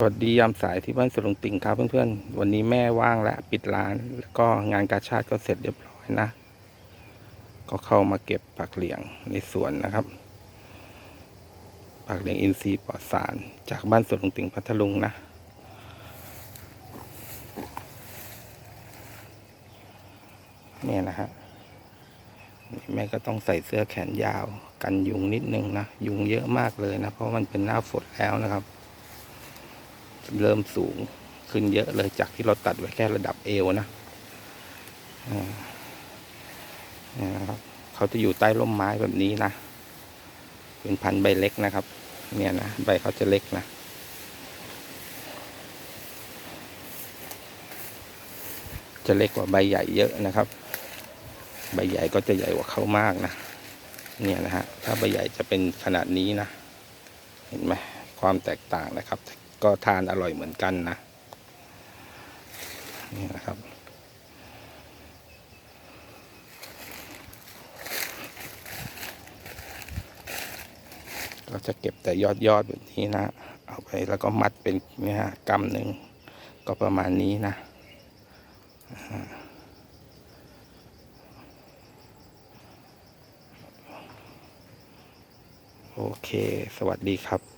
สวัสดียามสายที่บ้านสลุงติ่งครับเพื่อนๆ วันนี้แม่ว่างแล้วปิดร้านแล้วก็งานกาชาติก็เสร็จเรียบร้อยนะ ก็เข้ามาเก็บผักเหลียงในสวนนะครับ ผักเหลียงอินทรีย์ปลอดสาร จากบ้านสวนลุงติ่งพัทลุงนะ เนี่ยนะฮะแม่ก็ต้องใส่เสื้อแขนยาวกันยุงนิดนึงนะ ยุงเยอะมากเลยนะ เพราะมันเป็นหน้าฝนแล้วนะครับ เริ่มสูงขึ้นเยอะเลยจากที่เราตัดไว้แค่ระดับเอวนะเนี่ยนะครับเขาจะอยู่ใต้ร่มไม้แบบนี้นะ เป็นพันธุ์ใบเล็กนะครับ เนี่ยนะใบเขาจะเล็กนะจะเล็กกว่าใบใหญ่เยอะนะครับ ใบใหญ่ก็จะใหญ่กว่าเขามากนะ เนี่ยนะฮะ ถ้าใบใหญ่จะเป็นขนาดนี้นะ เห็นไหมความแตกต่างนะครับ ก็ทานอร่อยเหมือนกันนะ นี่นะครับเราจะเก็บแต่ยอดยอดๆแบบนี้นะ เอาไปแล้วก็มัดเป็นเนี่ยฮะกำหนึ่งก็ประมาณนี้นะโอเค สวัสดีครับ